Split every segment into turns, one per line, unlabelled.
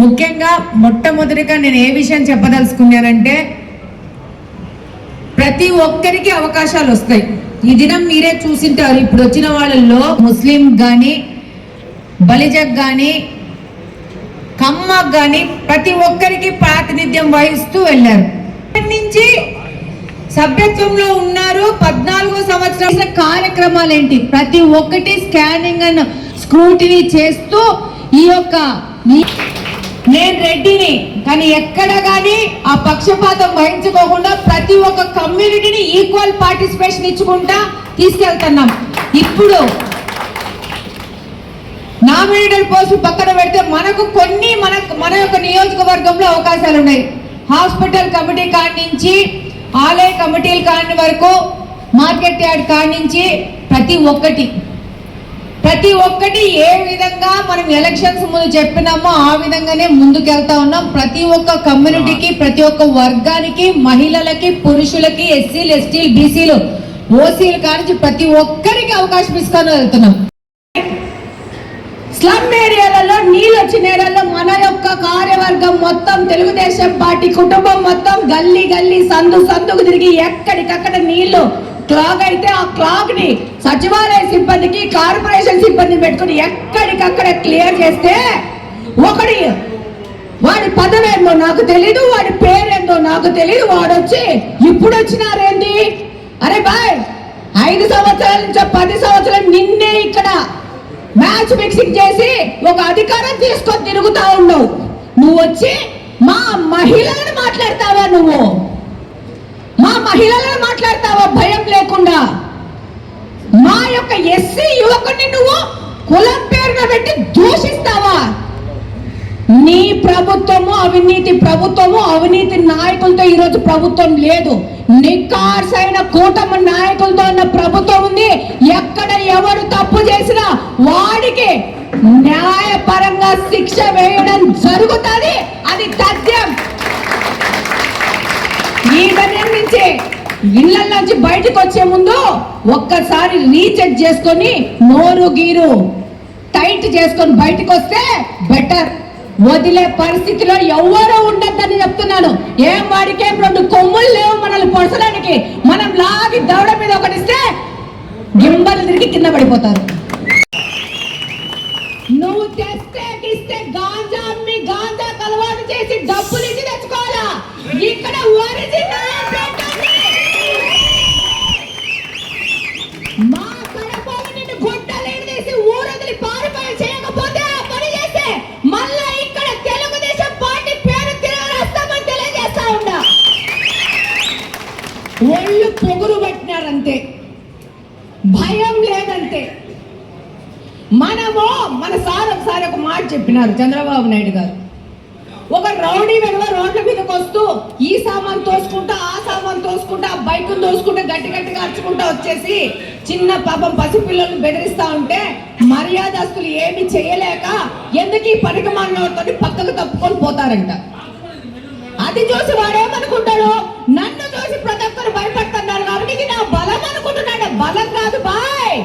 ముఖ్యంగా మొట్టమొదటిగా నేను ఏ విషయం చెప్పదలుచుకున్నానంటే ప్రతి ఒక్కరికి అవకాశాలు వస్తాయి. ఈ దినం మీరే చూసింటారు ఇప్పుడు వచ్చిన వాళ్ళల్లో ముస్లిం కానీ బలిజక్ కానీ కమ్మక్ కానీ ప్రతి ఒక్కరికి ప్రాతినిధ్యం వహిస్తూ వెళ్ళారు. నుంచి సభ్యత్వంలో ఉన్నారు పద్నాలుగో సంవత్సరాల కార్యక్రమాలు ఏంటి ప్రతి ఒక్కటి స్కానింగ్ అండ్ స్క్రూటినీ చేస్తూ ఈ యొక్క ఈ- నేను రెడ్డిని కానీ ఎక్కడ కానీ ఆ పక్షపాతం వహించుకోకుండా ప్రతి ఒక్క కమ్యూనిటీని ఈక్వల్ పార్టిసిపేషన్ ఇచ్చుకుంటా తీసుకెళ్తున్నాం. ఇప్పుడు నామినేటెడ్ పోస్ట్ పక్కన పెడితే మనకు కొన్ని మన మన యొక్క నియోజకవర్గంలో అవకాశాలు ఉన్నాయి. హాస్పిటల్ కమిటీ కాడి నుంచి ఆలయ కమిటీల కాడి వరకు మార్కెట్ యార్డ్ కాడి నుంచి ప్రతి ఒక్కటి. ప్రతి ఒక్కటి ఏ విధంగా మనం ఎలక్షన్స్ ముందు చెప్పినామో ఆ విధంగానే ముందుకెళ్తా ఉన్నాం. ప్రతి ఒక్క కమ్యూనిటీకి ప్రతి ఒక్క వర్గానికి మహిళలకి పురుషులకి ఎస్సీలు ఎస్టీలు బీసీలు ఓసీలు కానించి ప్రతి ఒక్కరికి అవకాశం ఇస్తాను వెళ్తున్నాం. స్లమ్ ఏరియాలలో నీళ్ళు వచ్చిన ఏరియాలో మన యొక్క కార్యవర్గం మొత్తం తెలుగుదేశం పార్టీ కుటుంబం మొత్తం గల్లీ గల్లీ సందు సందుకు తిరిగి ఎక్కడికక్కడ నీళ్ళు క్లాగ్ అయితే ఆ క్లాగ్ని సచివాలయ సిబ్బందికి కార్పొరేషన్ సిబ్బందిని పెట్టుకుని ఎక్కడికక్కడ క్లియర్ చేస్తే ఒకడి వాడి పదవేందో నాకు తెలీదు వాడి పేరేందో నాకు తెలీదు వాడు వచ్చి ఇప్పుడు వచ్చినారేంది అరే బాయ్ ఐదు సంవత్సరాల నుంచి పది సంవత్సరాలు నిన్నే ఇక్కడ మ్యాచ్ ఫిక్సింగ్ చేసి ఒక అధికారం తీసుకొని తిరుగుతా ఉన్నావు. నువ్వు వచ్చి మా మహిళలను మాట్లాడతావా నువ్వు? మా మహిళలను మాట్లాడతావా భయం లేకుండా? మా యొక్క ఎస్సీ యువకుడిని నువ్వు కులం పేరున పెట్టి దూషిస్తావా? నీ ప్రభుత్వము అవినీతి ప్రభుత్వము అవినీతి నాయకులతో ఈరోజు ప్రభుత్వం లేదు. నికార్సైన కూటమి నాయకులతో ఉన్న ప్రభుత్వం ఉంది. ఎక్కడ ఎవరు తప్పు చేసినా వాడికి న్యాయపరంగా శిక్ష వేయడం జరుగుతుంది. అది తగ్గ నుంచి ఇళ్ళ నుంచి బయటకు వచ్చే ముందు ఒక్కసారి రీచెక్ చేసుకొని నోరు గీరు. టైట్ చేసుకొని బయటకు వస్తే బెటర్. వదిలే పరిస్థితిలో ఎవరో ఉండద్దని చెప్తున్నాను. ఏం వాడికేం రెండు కొమ్ములు లేవు మనల్ని పొడసడానికి మనం లాగి దవడ మీద ఒకటిస్తే గింబలు తిరిగి కింద పడిపోతారు. నువ్వు తెస్తే ఇస్తే గాంజా గాంజా మనము మన సార్ ఒకసారి ఒక మాట చెప్పినారు చంద్రబాబు నాయుడు గారు. ఒక రౌడీ వెనక రోడ్ల మీదకి వస్తూ ఈ సామాన్ తోసుకుంటా ఆ సామాన్ తోసుకుంటా ఆ బైక్ తోసుకుంటా గట్టి గట్టిగా అరుచుకుంటా వచ్చేసి చిన్న పాపం పసిపిల్లలను బెదిరిస్తా ఉంటే మర్యాదస్తులు ఏమి చేయలేక ఎందుకు ఈ పనికి మానవుతో పక్కకు తప్పుకొని పోతారంట. అది చూసి వాడేమనుకుంటాడు నన్ను చూసి ప్రతి ఒక్కరు భయపడ కాబట్టి ఇది నా బలం అనుకుంటున్నాడు బలం కాదు బాయ్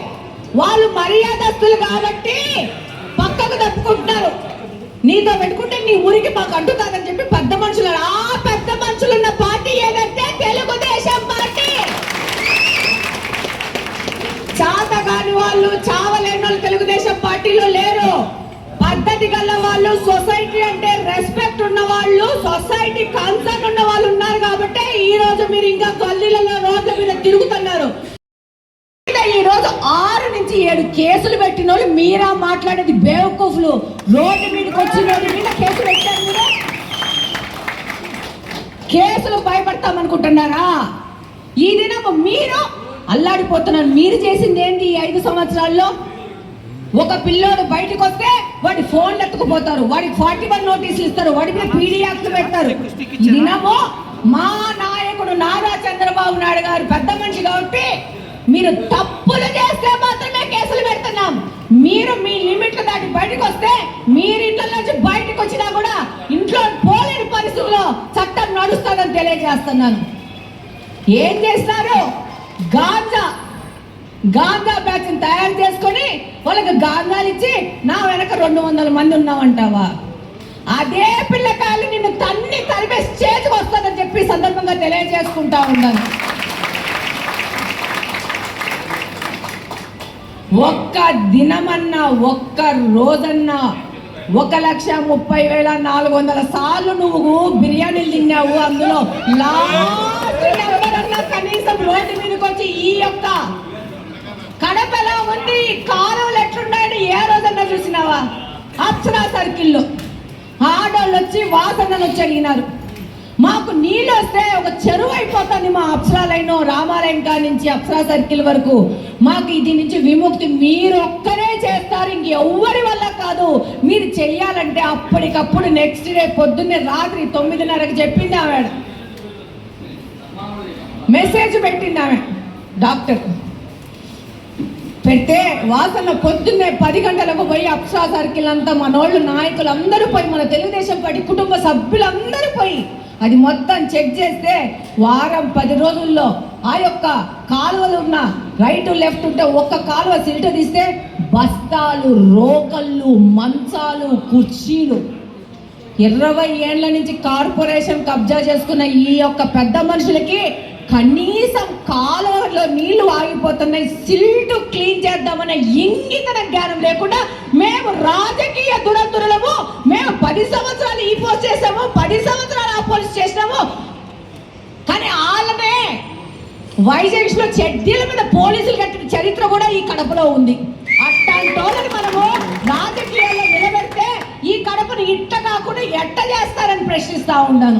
వాళ్ళు మర్యాదస్తులు కాబట్టి పక్కకు తప్పుకుంటున్నారు. నీతో పెట్టుకుంటే నీ ఊరికి మాకు అంటుతాదని చెప్పి పెద్ద మనుషులు ఆ పెద్ద మనుషులు ఉన్న పార్టీ ఏదంటే తెలుగుదేశం పార్టీ. చాత కాని వాళ్ళు చావలేని వాళ్ళు తెలుగుదేశం పార్టీలో లేరు. పద్ధతి గల వాళ్ళు సొసైటీ అంటే రెస్పెక్ట్ ఉన్న వాళ్ళు సొసైటీ కన్సర్న్ ఉన్న వాళ్ళు ఉన్నారు కాబట్టి ఈ రోజు మీరు ఇంకా గల్లీలలో రోడ్ల మీద తిరుగుతున్నారు. నుంచి ఏడు కేసులు పెట్టిన వాళ్ళు మీరా మాట్లాడేది బేవకూఫ్లు. రోడ్డు మీదకి వచ్చిన వాళ్ళ మీద కేసు పెట్టారు మీరు. కేసులు భయపడతామనుకుంటున్నారా ఈ దినం మీరు అల్లాడిపోతున్నారు. మీరు చేసింది ఏంటి ఈ ఐదు సంవత్సరాల్లో? ఒక పిల్లోడు బయటకు వస్తే వాడి ఫోన్ ఎత్తుకుపోతారు. వాడికి ఫార్టీ వన్ నోటీసులు ఇస్తారు. వాడి మీద పీడీ యాక్ట్ పెడతారు. దినము మా నాయకుడు నారా చంద్రబాబు నాయుడు గారు పెద్ద మనిషి కాబట్టి మీరు తప్పులు చేస్తే మాత్రమే కేసులు పెడుతున్నాం. మీరు మీ లిమిట్లు దాటి బయటకు వస్తే మీరు ఇంట్లో నుంచి బయటకు వచ్చినా కూడా ఇంట్లో పోలేని పరిస్థితుల్లో చట్టం నడుస్తుందని తెలియజేస్తున్నాను. ఏం చేస్తారు? గాంజా గాంజా బ్యాచ్ని తయారు చేసుకొని వాళ్ళకి గాంజాలు ఇచ్చి నా వెనక రెండు వందల మంది ఉన్నామంటావా? అదే పిల్లకాయలు నిన్ను తన్ని తరిపేసి చేతికి వస్తుందని చెప్పి సందర్భంగా తెలియజేసుకుంటా ఉన్నాను. ఒక్క దినమన్నా ఒక్క రోజన్నా ఒక లక్ష ముప్పై వేల నాలుగు వందల సార్లు నువ్వు బిర్యానీలు తిన్నావు అందులో. లాస్ట్ కనీసం రోడ్డు మీదకి వచ్చి ఈ యొక్క కడపలా ఉంది కాలువలు ఎట్లున్నాయని ఏ రోజన్నా చూసినావా? అప్సరా సర్కిల్లో. ఆడోళ్ళు వచ్చి వాసనలు వచ్చి అడిగినారు మాకు నీళ్ళు వస్తే ఒక చెరువు అయిపోతుంది మా అప్సరాలైన రామాలయం కాడి నుంచి అప్సరా సర్కిల్ వరకు. మాకు ఇది నుంచి విముక్తి మీరు ఒక్కరే చేస్తారు ఇంక ఎవ్వరి వల్ల కాదు. మీరు చెయ్యాలంటే అప్పటికప్పుడు నెక్స్ట్ డే పొద్దున్నే రాత్రి తొమ్మిదిన్నరకు చెప్పింది ఆమె. మెసేజ్ పెట్టింది ఆమె. డాక్టర్ పెడితే వాసన పొద్దున్నే పది గంటలకు పోయి అప్సరా సర్కిల్ అంతా మనోళ్ళు నాయకులు అందరూ పోయి మన తెలుగుదేశం పార్టీ కుటుంబ సభ్యులందరూ పోయి అది మొత్తం చెక్ చేస్తే వారం పది రోజుల్లో ఆ యొక్క కాలువలు ఉన్న రైట్ లెఫ్ట్ ఉంటే ఒక్క కాలువ సిల్ట తీస్తే బస్తాలు రోకళ్ళు మంచాలు కుర్చీలు. ఇరవై ఏళ్ళ నుంచి కార్పొరేషన్ కబ్జా చేసుకున్న ఈ యొక్క పెద్ద మనుషులకి కనీసం కాలువలో నీళ్ళు ఆగిపోతున్నాయి సిల్టు క్లీన్ చేద్దామనే ఇంగితన జ్ఞానం లేకుండా మేము రాజకీయ దురందురులము మేము పది సంవత్సరాలు ఈ పోస్ట్ చేసాము పది సంవత్సరాలు ఆ పోస్ట్ చేసినాము కానీ వాళ్ళనే వైజాగ్స్లో చెడ్డీల మీద పోలీసులు కట్టిన చరిత్ర కూడా ఈ కడపలో ఉంది. అట్లాంటి వాళ్ళని మనము రాజకీయాల్లో నిలబెడితే ఈ కడపను ఇట్ట కాకుండా ఎట్ట చేస్తారని ప్రశ్నిస్తా ఉన్నాను.